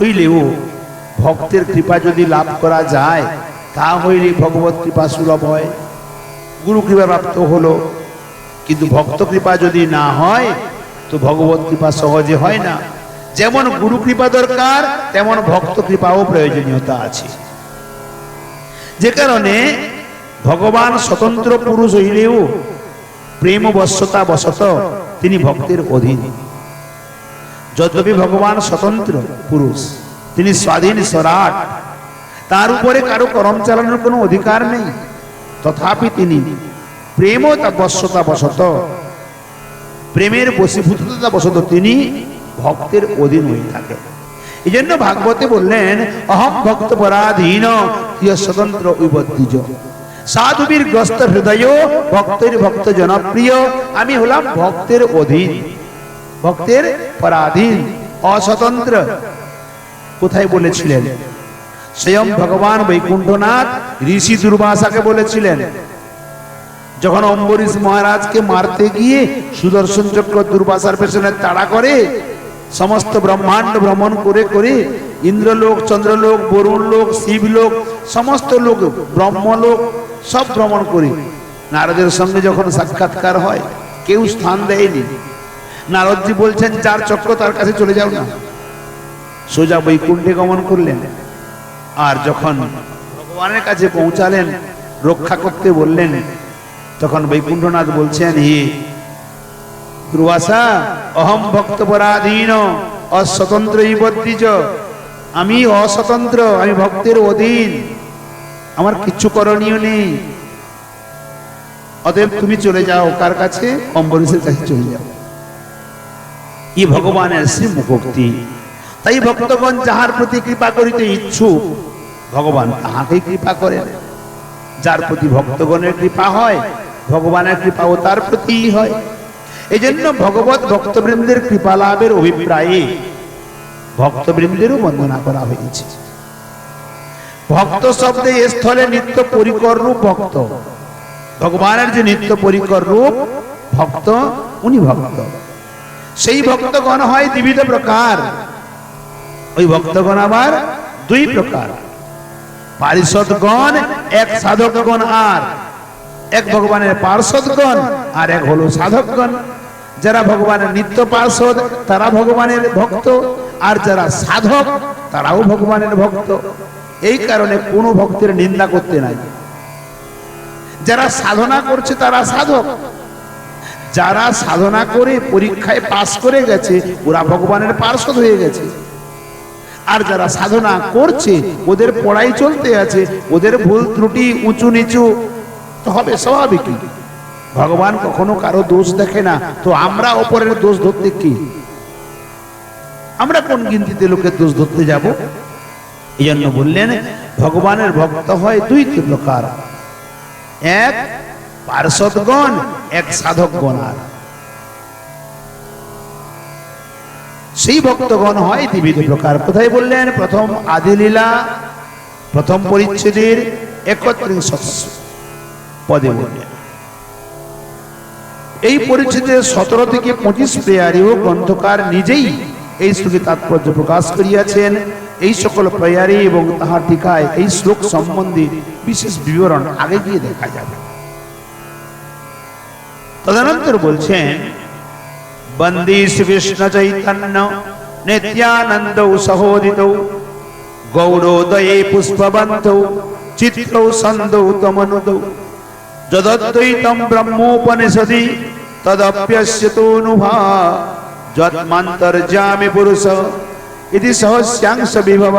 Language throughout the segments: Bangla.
হইলেও ভক্তের কৃপা যদি লাভ করা যায়, তা হইলে ভগবত কৃপা সুলভ হয়। গুরু কৃপা প্রাপ্ত হলো। কিন্তু ভক্ত কৃপা যদি না হয়, তো ভগবত কৃপা সহজে হয় না। যেমন গুরু কৃপা দরকার, তেমন ভক্ত কৃপাও প্রয়োজনীয়তা আছে। যে কারণে ভগবান স্বতন্ত্র পুরুষ হইলেও প্রেম বশ্যতা বশত তিনি ভক্তের অধীন। যদ্যপি ভগবান স্বতন্ত্র পুরুষ, তিনি স্বাধীন স্বরাট তার উপরে কারও করম চালানোর কোনো অধিকার নেই। তথাপি তিনি প্রেম ও তা বশ্যতা বশত। প্রেমের বশীভূততা বশত তিনি ভক্তের অধীন হয়ে থাকে এই জন্য ভাগবতে বললেন অহম ভক্ত পরাধীন স্বতন্ত্র উবদ্ধিজ সাধুবীর গ্রস্ত হৃদয় ভক্তের ভক্ত জনপ্রিয় আমি হলাম ভক্তের অধীন। ভক্তের পরাধীন, অস্বতন্ত্র। কোথায় বলেছিলেন? স্বয়ং ভগবান বৈকুণ্ঠনাথ ঋষি দুর্বাসাকে বলেছিলেন, যখন অম্বরীশ মহারাজকে মারতে গিয়ে সুদর্শন চক্র দুর্বাসার পেছনে তাড়া করে, সমস্ত ব্রহ্মাণ্ড ভ্রমণ করে করে ইন্দ্রলোক, চন্দ্রলোক বরুণ লোক শিবলোক, সমস্ত লোক, ব্রহ্মলোক, সব ভ্রমণ করে। নারদের সঙ্গে যখন সাক্ষাৎকার হয়, কেউ স্থান দেয়নি। নারদজি বলছেন, চার চক্র তার কাছে চলে যাও না। সোজা বৈকুণ্ঠে গমন করলেন। আর যখন ভগবানের কাছে পৌঁছালেন, রক্ষা করতে বললেন, তখন বৈকুণ্ঠনাথ বলছেন, হি দুর্বাসা, অহম ভক্ত পরাধীন অস্বতন্ত্র ইবদ্ধিজ আমি অস্বতন্ত্র, আমি ভক্তের অধীন। আমার কিচ্ছু করণীয় নেই। অতএব তুমি চলে যাও, কার কাছে? অম্বরীশের কাছে চলে যাও। ই ভগবানের শ্রীমুখোক্তি। তাই ভক্তগণ যাহার প্রতি কৃপা করিতে ইচ্ছুক, ভগবান তাহাকেই কৃপা করেন। যার প্রতি ভক্তগণের কৃপা হয়, ভগবানের কৃপাও তার প্রতিই হয়। এই জন্য ভগবত ভক্তবৃন্দের কৃপা লাভের অভিপ্রায়ে ভক্তবৃন্দেরও বন্দনা করা হয়েছে। ভক্ত শব্দে এ স্থলে নিত্য পরিকর রূপ ভক্ত। ভগবানের যে নিত্য পরিকর রূপ ভক্ত, উনি ভক্ত। সেই ভক্তগণ হয় দ্বিবিধ প্রকার। ওই ভক্তগণ আবার দুই প্রকার। পারিষদগণ এক সাধকগণ আর, এক ভগবানের পার্শ্বদগণ আর এক হলো সাধকগণ। যারা ভগবানের নিত্য পার্শ্বদ, তারা ভগবানের ভক্ত, আর যারা সাধক, তারাও ভগবানের ভক্ত। এই কারণে কোনো ভক্তের নিন্দা করতে নাই। যারা সাধনা করছে, তারা সাধক। যারা সাধনা করে পরীক্ষায় পাশ করে গেছে, ওরা ভগবানের পার্শ্বদ হয়ে গেছে। আর যারা সাধনা করছে, ওদের পড়াই চলতে আছে, ওদের ভুল ত্রুটি উঁচু নিচু, তো হবে স্বাভাবিক ভগবান কখনো কারও দোষ দেখে না, তো আমরা ওপরের দোষ ধরতে কি? আমরা কোন গিনতিতে লোকের দোষ ধরতে যাব? এই জন্য বললেন, ভগবানের ভক্ত হয় দুই প্রকার এক পার্শ্বদগণ এক সাধকগণ আর। সেই ভক্তগণ হয় দ্বিবিধ প্রকার। কোথায় বললেন? প্রথম আদিলীলা, প্রথম পরিচ্ছেদের একত্রিশ পদে বললেন। এই পরিচ্ছেদের সতেরো থেকে পঁচিশ প্রেয়ারিও গ্রন্থকার নিজেই এই শ্লোকে তাৎপর্য প্রকাশ করিয়াছেন। এই সকল প্রেয়ারি এবং তাহার টিকায় এই শ্লোক সম্বন্ধে বিশেষ বিবরণ আগে গিয়ে দেখা যাবে। তদনন্তর বলছেন বন্দী শ্রীকৃষ্ণ চৈতন্য নিত্যানন্দ সহোদিত গৌরোদয়ে পুষ্পবন্ত চিত্র সন্দৌ তমনুদৌ যদদ্বৈতম ব্রহ্মোপনিষদি তদপ্যস্যতোনুভা যৎমান্তর্যামি পুরুষ ইতি সহস্যাংশ বিভব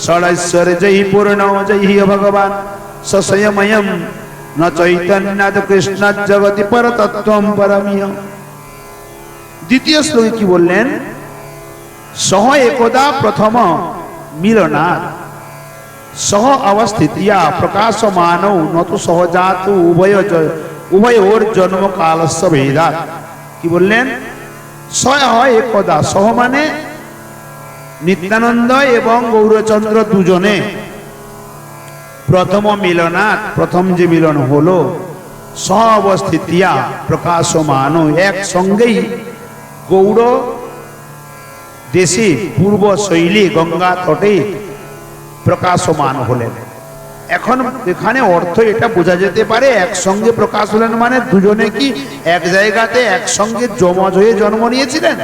ষড়শ্বর্যৈ পূর্ণ জৈ ভগবান সস্বয়ময়ম ন চৈতন্যাদ কৃষ্ণ জগতি পরতত্ত্বম পরমিয় দ্বিতীয় শ্লোকে কি বললেন সহ একদা প্রথম মিলনা সহ অবস্থিতিয়া প্রকাশমান নত সহজাত উভয় জ- উভয় ওর জন্ম কালস্য ভেদাত কি বললেন সহ হয় একদা সহ মানে নিত্যানন্দ এবং গৌরচন্দ্র দুজনে প্রথম মিলনাত প্রথম যে মিলন হলো সহ অবস্থিতিয়া প্রকাশমান এক সঙ্গেই গৌড়, দেশে পূর্ব শৈলী গঙ্গা তটে প্রকাশমান হলেন। এখন এখানে অর্থ এটা বোঝা যেতে পারে, একসঙ্গে প্রকাশ হলেন মানে দুজনে কি এক জায়গাতে একসঙ্গে জমজ হয়ে জন্ম নিয়েছিলেন?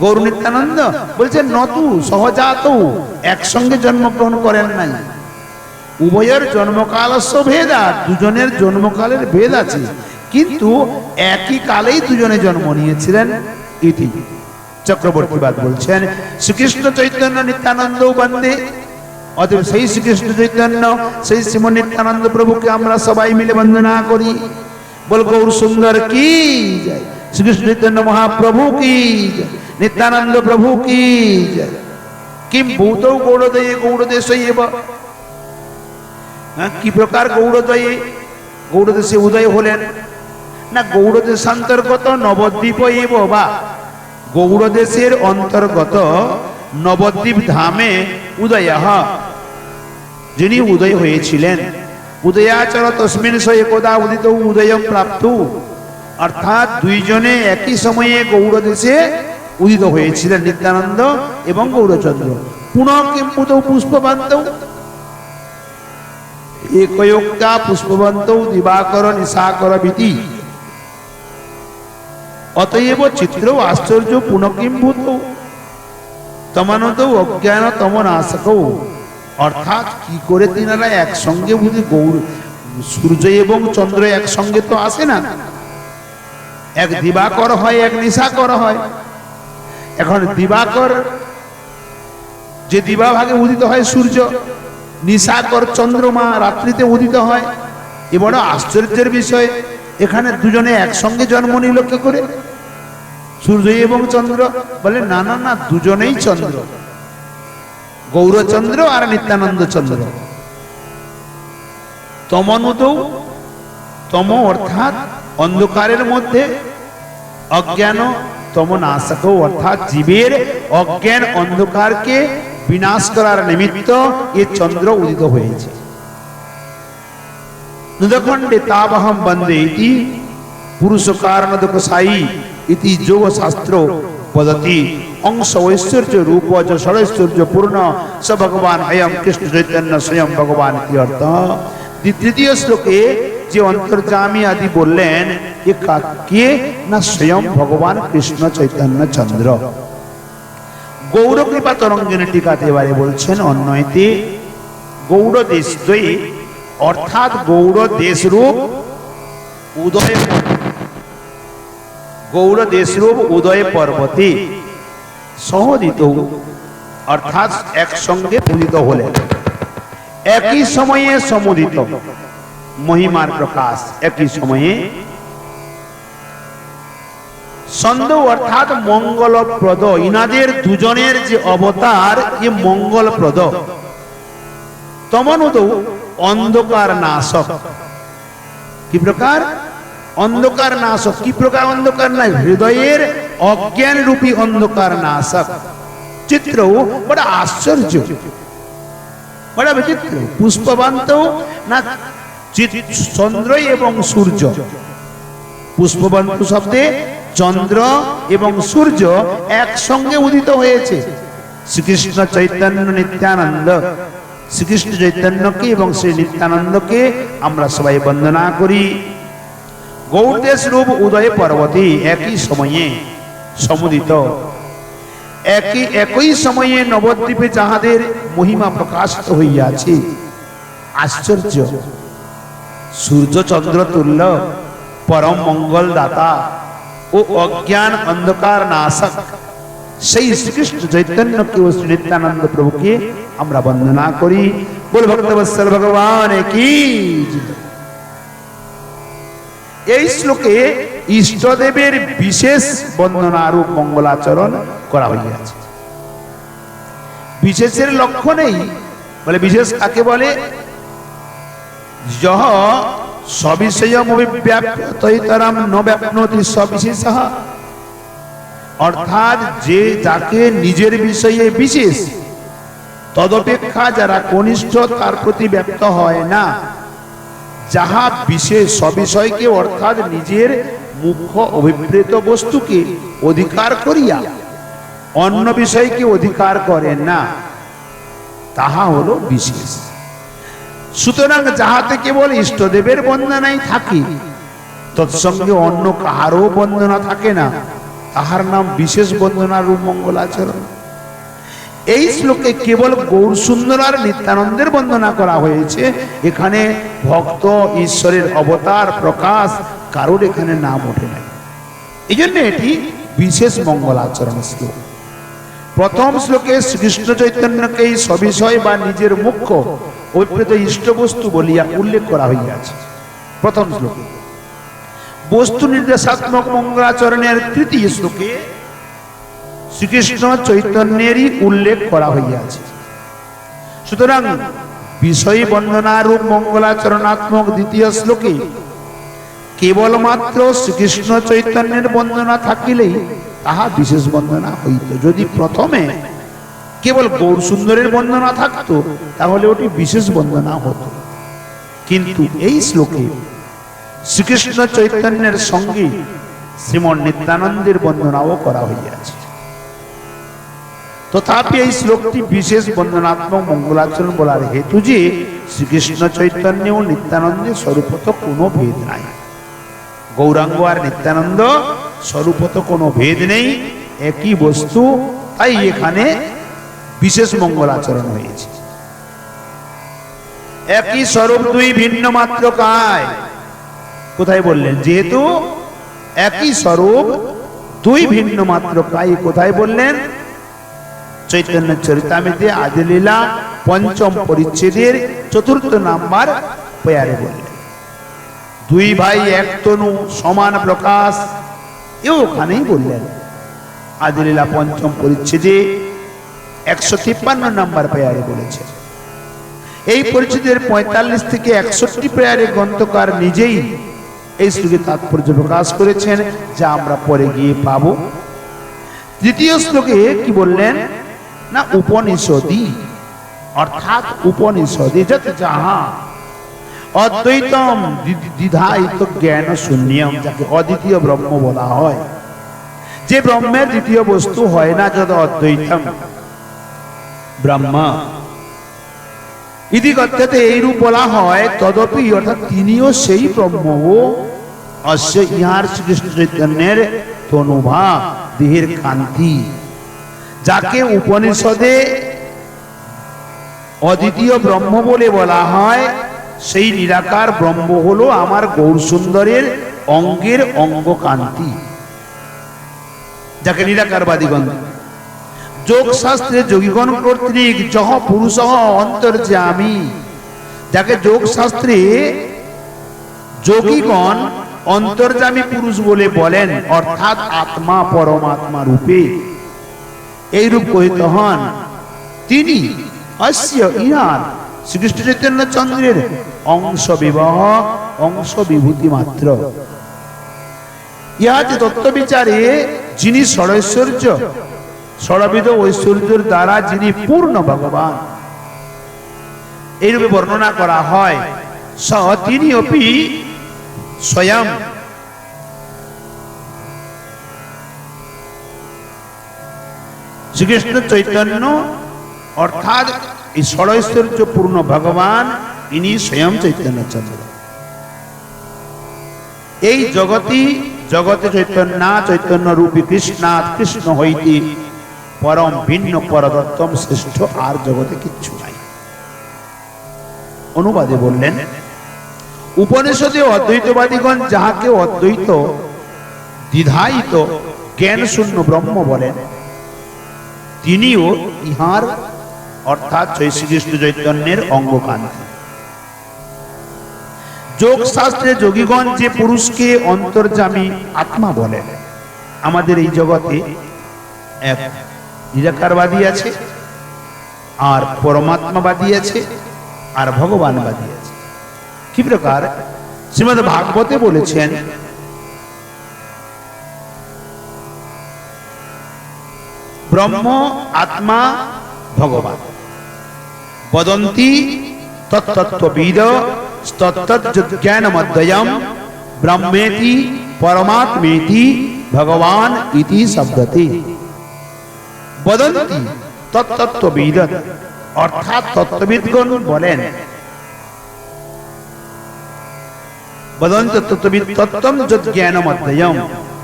গৌর নিত্যানন্দ বলছেন, নতু, সহজাত, একসঙ্গে জন্মগ্রহণ করেন নাই। উভয়ের জন্মকাল ভেদ দুজনের জন্মকালের ভেদ আছে। কিন্তু একই কালেই দুজনে জন্ম নিয়েছিলেন ইতি চক্রবর্তীবাদ বলছেন, শ্রীকৃষ্ণ চৈতন্য নিত্যানন্দ বন্দে অতএব সেই শ্রীকৃষ্ণ চৈতন্য, সেই শ্রীম নিত্যানন্দ প্রভুকে আমরা সবাই মিলে বন্দনা করি। বল গৌর সুন্দর কি শ্রীকৃষ্ণ চৈতন্য মহাপ্রভু কি নিত্যানন্দ প্রভু কি কিম ভূত গৌড়দয়ে গৌড়দেশ হ্যাঁ, কি প্রকার গৌড়দয়ে? গৌড়দেশে উদয় হলেন। না গৌড়দেশান্তর্গত নবদ্বীপ এব বা গৌড়দেশের অন্তর্গত নবদ্বীপ ধামে উদয় যিনি উদয় হয়েছিলেন। উদয়াচর তসমিন স একদা উদিত উদয় প্রাপ্ত। অর্থাৎ দুইজনে একই সময়ে গৌড়দেশে উদিত হয়েছিলেন নিত্যানন্দ এবং গৌরচন্দ্র পুনঃ কিম্পুত পুষ্পবান্ত একয়োক্তা পুষ্পবন্ত দিবাকর নিশাকর ভীতি অতএব চিত্র আশ্চর্য পুনকিম্ভূত তমানত অজ্ঞান তম নাশক অর্থাৎ কি করে তিনারা একসঙ্গে বুঝি গৌর সূর্য এবং চন্দ্র একসঙ্গে তো আসে না এক দিবাকর হয় এক নিশাকর হয় এখন দিবাকর যে দিবা ভাগে উদিত হয় সূর্য নিশাকর চন্দ্রমা রাত্রিতে উদিত হয়। এ বড় আশ্চর্যের বিষয়, এখানে দুজনে একসঙ্গে জন্ম নিল কি করে? সূর্য এবং চন্দ্র, বলে, না না না, দুজনেই চন্দ্র। গৌরচন্দ্র আর নিত্যানন্দ চন্দ্র। তমনুদ, তম অর্থাৎ অন্ধকারের মধ্যে, অজ্ঞান তম নাশক অর্থাৎ জীবের অজ্ঞান অন্ধকারকে বিনাশ করার নিমিত্ত এ চন্দ্র উদিত হয়েছে। নুদখণ্ডে তাবহম বন্দে ইতি পুরুষ কারণ সাই ইতি যোগ শাস্ত্র বদতি। অংশ ঐশ্বর্য রূপ য ষড়ৈশ্বর্য পূর্ণ স ভগবান অয়ম কৃষ্ণ চৈতন্য স্বয়ং ভগবান ইতি অর্থ তৃতীয় শ্লোকে যে অন্তর্জামী আদি বললেন, এ কে? না স্বয়ং ভগবান কৃষ্ণ চৈতন্য চন্দ্র। গৌর কৃপা তরঙ্গিনী টিকাতে এবারে বলছেন অন্যয়তে গৌর দেশ দ্বয়ে অর্থাৎ গৌর দেশরূপ উদয় গৌর দেশরূপ উদয় পর্বতে সহদিত অর্থাৎ একসঙ্গে পূজিত হলেন। একই সময়ে সমুদিত। মহিমার প্রকাশ একই সময়ে সন্দেহ অর্থাৎ মঙ্গলপ্রদ। ইনাদের দুজনের যে অবতার, এ মঙ্গলপ্রদ। তমনুদ অন্ধকার নাশক। কি প্রকার? অন্ধকার নাশক। কি প্রকার অন্ধকার নাই? হৃদয়ের অজ্ঞান রূপী অন্ধকার নাশক। চিত্র বড় আশ্চর্য। বড় বিচিত্র। পুষ্পবান্ত না চন্দ্র এবং সূর্য। পুষ্পবন্ত শব্দে চন্দ্র এবং সূর্য একসঙ্গে উদিত হয়েছে। শ্রীকৃষ্ণ চৈতন্য নিত্যানন্দ। শ্রীকৃষ্ণ চৈতন্যকে এবং শ্রী নিত্যানন্দকে আমরা সবাই বন্দনা করি। গৌরদেশ রূপ উদয় পর্বতী একই সময়ে সমুদিত। একই একই সময়ে নবদ্বীপে যাহাদের মহিমা প্রকাশিত হইয়াছে। আশ্চর্য। সূর্য চন্দ্র তুল্য, পরম মঙ্গল দাতা ও অজ্ঞান অন্ধকার নাশক। সেই শ্রীকৃষ্ণ চৈতন্যকে ও নিত্যানন্দ প্রভুকে আমরা বন্দনা করি। বল ভক্তবৎসল ভগবান কি। এই শ্লোকে ইষ্টদেবের বিশেষ বন্দনারূপ মঙ্গলাচরণ করা হইয়াছে। বিশেষের লক্ষ্য নেই বলে বিশেষ কাকে বলে? যহ সবিষয়মভিব্যাপ্তইতরম ন ব্যাপ্নোতি সবিশেষ। অর্থাৎ যে যাকে নিজের বিষয়ে বিশেষ, তদপেক্ষা যারা কনিষ্ঠ তার প্রতি ব্যক্ত হয় না। যাহা বিশেষ সবিষয়কে অর্থাৎ নিজের মুখ্য অভিপ্রেত বস্তুকে অধিকার করিয়া অন্য বিষয়কে অধিকার করেন না, তাহা হলো বিশেষ। সুতরাং যাহাতে কেবল ইষ্টদেবের বন্দনাই থাকি, তৎসঙ্গে অন্য কাহারও বন্দনা থাকে না। তাহার নাম বিশেষ বন্দনা রূপ মঙ্গলাচরণ। এই শ্লোকে কেবল গৌর সুন্দর আর নিত্যানন্দের বন্দনা করা হয়েছে। এখানে ভক্ত ঈশ্বরের অবতার, প্রকাশ, কারোর এখানে নাম ওঠে নাই। এই জন্য এটি বিশেষ মঙ্গলাচরণ শ্লোক। প্রথম শ্লোকে শ্রীকৃষ্ণ চৈতন্যকে এই সবিষয় বা নিজের মুখ্য অভিপ্রেত ইষ্টবস্তু বলিয়া উল্লেখ করা হইয়াছে। প্রথম শ্লোকে। বস্তু নির্দেশাত্মক মঙ্গলাচরণের তৃতীয় শ্লোকে শ্রীকৃষ্ণ চৈতন্যেরই উল্লেখ করা হইয়াছে। সুতরাং বিষয় বন্দনারূপ মঙ্গলাচরণাত্মক দ্বিতীয় শ্লোকে কেবলমাত্র শ্রীকৃষ্ণ চৈতন্যের বন্দনা থাকিলেই তাহা বিশেষ বন্দনা হইত। যদি প্রথমে কেবল গৌর সুন্দরের বন্দনা থাকতো, তাহলে ওটি বিশেষ বন্দনা হতো। কিন্তু এই শ্লোকে শ্রীকৃষ্ণ চৈতন্যের সঙ্গে শ্রীমন নিত্যানন্দের বন্দনাও করা হইয়াছে। তথাপি এই শ্লোকটি বিশেষ বন্দনাত্মক মঙ্গলাচরণ বলার হেতু যে শ্রীকৃষ্ণ চৈতন্য ও নিত্যানন্দের স্বরূপত কোনো ভেদ নাই। গৌরাঙ্গ আর নিত্যানন্দ স্বরূপত কোনো ভেদ নেই, একই বস্তু, তাই এখানে বিশেষ মঙ্গল আচরণ হয়েছে। একই স্বরূপ দুই ভিন্ন মাত্র কায়। কোথায় বললেন? যেহেতু একই স্বরূপ দুই ভিন্ন মাত্র কায়, কোথায় বললেন? চৈতন্য চরিতামিতে আদিলীলা পঞ্চম পরিচ্ছেদের চতুর্থ নাম্বার পেয়ারে বললেন। দুই ভাই এক তনু, সমান প্রকাশ। এ ওখানেই বললেন, আদিলীলা পঞ্চম পরিচ্ছেদে একশো তিপ্পান্ন নাম্বার পেয়ারে বলেছে। এই পরিচ্ছেদের পঁয়তাল্লিশ থেকে একষট্টি পেয়ারে গ্রন্থকার নিজেই এই শ্লোকে তাৎপর্য প্রকাশ করেছেন, যা আমরা পরে গিয়ে পাব। তৃতীয় শ্লোকে কি বললেন? না উপনিষদি অর্থাৎ উপনিষদি যত যাহা অদ্বৈতম। দ্বিধায়িত জ্ঞান শূন্যম, যাকে অদ্বিতীয় ব্রহ্ম বলা হয়। যে ব্রহ্মের দ্বিতীয় বস্তু হয় না, যত অদ্বৈতম। ব্রহ্মা। ইতি কথাতে এইরূপ বলা হয়, তদপি অর্থাৎ তিনিও সেই ব্রহ্ম ও অশ্য ইহার শ্রীকৃষ্ণ চৈতন্যের তনুভা, দেহের কান্তি। যাকে উপনিষদে অদ্বিতীয় ব্রহ্ম বলে বলা হয় সেই নিরাকার ব্রহ্ম হলো আমার গৌর সুন্দরের অঙ্গের অঙ্গ কান্তি যাকে নিরাকারবাদীগণ যোগ শাস্ত্রে যোগীগণ কর্তৃক যহ পুরুষ অন্তর্যামী যাকে যোগ শাস্ত্রে যোগীগণ অন্তর্যামী পুরুষ বলে বলেন, অর্থাৎ আত্মা পরমাত্মা রূপে। এইরূপ কহিত হন, তিনি অস্য ইহার শ্রীকৃষ্ণ চৈতন্য চন্দ্রের অংশ বিবাহ, অংশ বিভূতি মাত্র। ইহাতে তত্ত্ব বিচারে যিনি ষড়ৈশ্বর্য, ষড়বিধ ঐশ্বর্যের দ্বারা যিনি পূর্ণ ভগবান, এইরূপে বর্ণনা করা হয়। স তিনি অপি স্বয়ং। শ্রীকৃষ্ণ চৈতন্য অর্থাৎ এই ষড়ৈশ্বর্য পূর্ণ ভগবান ইনি স্বয়ং চৈতন্য চন্দ্র। এই জগতি জগতে চৈতন্য চৈতন্য রূপী কৃষ্ণাৎ কৃষ্ণ হইতে পরম ভিন্ন পরদত্তম শ্রেষ্ঠ আর জগতে কিচ্ছু নাই। অনুবাদে বললেন, উপনিষদে অদ্বৈতবাদীগণ যাহাকে অদ্বৈত, দ্বিধায়িত জ্ঞান শূন্য ব্রহ্ম বলেন, তিনিও ইহার অর্থাৎ জয় শ্রীকৃষ্ণ চৈতন্যের অঙ্গকান্তি যোগ শাস্ত্রে যোগীগণ যে পুরুষকে অন্তর্জামী আত্মা বলেন আমাদের এই জগতে এক নিরাকারবাদী আছে, আর পরমাত্মাবাদী আছে, আর ভগবানবাদী আছে। কি প্রকার? শ্রীমদ ভাগবতে বলেছেন, ব্রহ্ম, আত্মা, ভগবান। বদন্তি তত্তত্ত্ববিদ তত্তজ্ঞানমদ্বয়ম ব্রহ্মেতি পরমাত্মেতি ভগবান ইতি শব্দতে বদন্তি তত্তত্ত্ববিদ অর্থাৎ তত্ত্ববিদগণ বলেন বদন্ত তত্ত্ববিদ তত্ত্বম যদ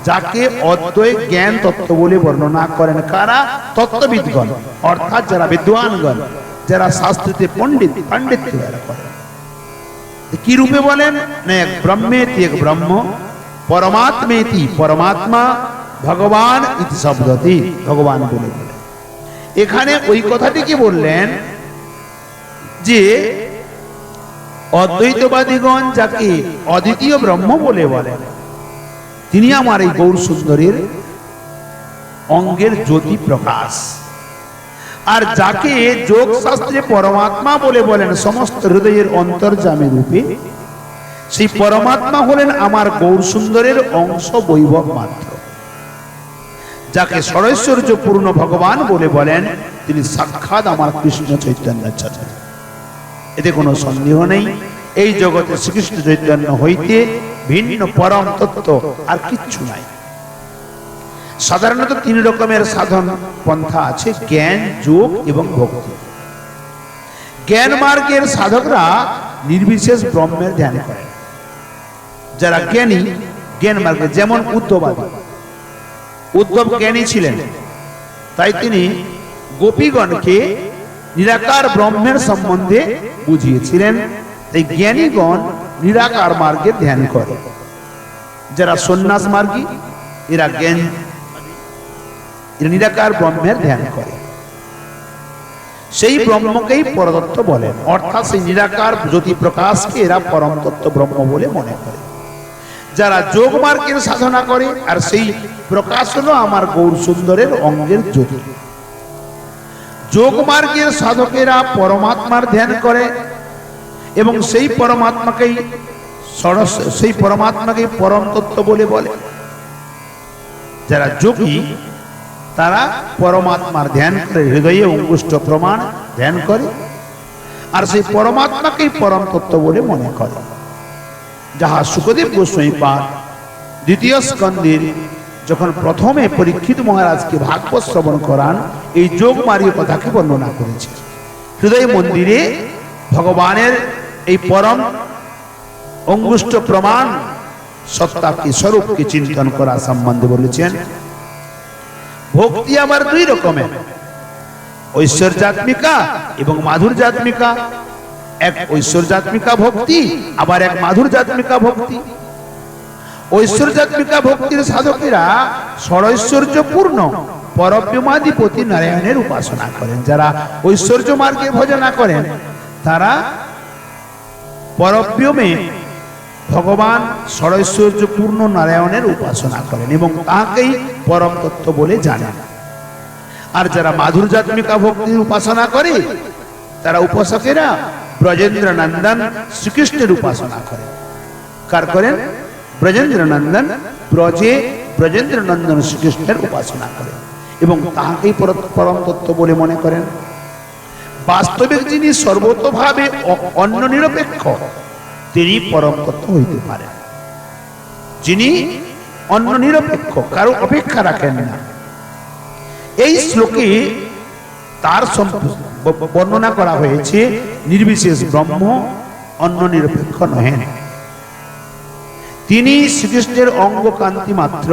যাকে অদ্বয় জ্ঞান তত্ত্ব বলে বর্ণনা করেন কারা তত্ত্ববিদগণ অর্থাৎ যারা বিদ্বানগণ যারা শাস্ত্রীতে পণ্ডিত পাণ্ডিত্য যারা করেন কি রূপে বলেন? না এক ব্রহ্মেতি, এক ব্রহ্ম। পরমাত্মেতি, পরমাত্মা। ভগবান ইতি শব্দতি, ভগবান বলে এখানে ওই কথাটিকে বললেন? যে অদ্বৈতবাদীগণ যাকে অদ্বিতীয় ব্রহ্ম বলে বলেন তিনি আমার এই গৌর সুন্দরীর অঙ্গের জ্যোতি প্রকাশ। আর যাকে যোগ শাস্ত্রে পরমাত্মা বলে বলেন, সমস্ত হৃদয়ের অন্তর্জামী রূপে, সেই পরমাত্মা হলেন আমার গৌর সুন্দরের অংশ বৈভব মাত্র, যাকে ষড়ৈশ্বর্য পূর্ণ ভগবান বলে বলেন, তিনি সাক্ষাৎ আমার কৃষ্ণ চৈতন্য এতে কোনো সন্দেহ নেই, এই জগতে শ্রীকৃষ্ণ চৈতন্য হইতে ভিন্ন পরম তত্ত্ব আর কিচ্ছু নাই। সাধারণত তিন রকমের সাধন পন্থা আছে, জ্ঞান, যোগ এবং ভক্তি। জ্ঞান মার্গের সাধকরা নির্বিশেষ ব্রহ্মের ধ্যান করেন যারা জ্ঞানী, জ্ঞান মার্গে যেমন উদ্ধবাদী উদ্ধব জ্ঞানী ছিলেন, তাই তিনি গোপীগণকে নিরাকার ব্রহ্মের সম্বন্ধে বুঝিয়েছিলেন। এই জ্ঞানীগণ নিরাকার মার্গে ধ্যান করে। যারা সন্ন্যাস মার্গী, এরা জ্ঞান নিরাকার ব্রহ্মের ধ্যান করে। সেই ব্রহ্মকেই পরতত্ত্ব বলেন অর্থাৎ সেই নিরাকার জ্যোতি প্রকাশকে এরা পরম তত্ত্ব ব্রহ্ম বলে মনে করে। যারা যোগ মার্গের সাধনা করে, আর সেই প্রকাশ হলো আমার গৌর সুন্দরের অঙ্গের জ্যোতি। যোগ মার্গের সাধকেরা পরমাত্মার ধ্যান করে, এবং সেই পরমাত্মাকেই সেই পরমাত্মাকেই পরম তত্ত্ব বলে বলে। যারা যোগী তারা পরমাত্মার ধ্যান করে, হৃদয়ে অঙ্গুষ্ঠ প্রমাণ ধ্যান করে। আর সেই পরমাত্মাকেই পরম তত্ত্ব বলে মনে করে। যাহা সুখদেব গোস্বামী পাঠ দ্বিতীয় স্কন্দের যখন প্রথমে পরীক্ষিত মহারাজকে ভাগবত শ্রবণ করান, এই যোগ মার্গীয় কথাকে বর্ণনা করেছে। হৃদয় মন্দিরে ভগবানের এই পরম অঙ্গুষ্ঠ প্রমাণ সত্তাকে, স্বরূপকে চিন্তন করা সম্বন্ধে বলেছেন ভক্তি আবার দুই রকমের। ঐশ্বর্যাত্মিকা এবং মাধুর্যাত্মিকা। এক ঐশ্বর্যাত্মিকা ভক্তি, আবার এক মাধুর্যাত্মিকা ভক্তি। ঐশ্বর্যাত্মিকা ভক্তির সাধকেরা ষড়ৈশ্বর্য পূর্ণ পরব্যমাধিপতি নারায়ণের উপাসনা করেন। যারা ঐশ্বর্য মার্গে ভজনা করেন, তারা পরব্যমে ভগবান ষড়ৈশ্বর্য পূর্ণ নারায়ণের উপাসনা করেন এবং তাহাকেই পরম তত্ত্ব বলে জানেন। আর যারা মাধুর্যাত্মিকা ভক্তির উপাসনা করে, তারা উপাসকেরা ব্রজেন্দ্র নন্দন শ্রীকৃষ্ণের উপাসনা করেন। কার করেন? ব্রজেন্দ্র নন্দন ব্রজে ব্রজেন্দ্র নন্দন শ্রীকৃষ্ণের উপাসনা করেন এবং তাহাকেই পরম তত্ত্ব বলে মনে করেন। বাস্তবিক যিনি সর্বতভাবে অন্য নিরপেক্ষ তিনি পরম কথা হইতে পারেন যিনি অন্য নিরপেক্ষ, কারও অপেক্ষা রাখেন না। এই শ্লোকে তার বর্ণনা করা হয়েছে, নির্বিশেষ ব্রহ্ম অন্য নিরপেক্ষ নহেন। তিনি শ্রীকৃষ্ণের অঙ্গ কান্তি মাত্র।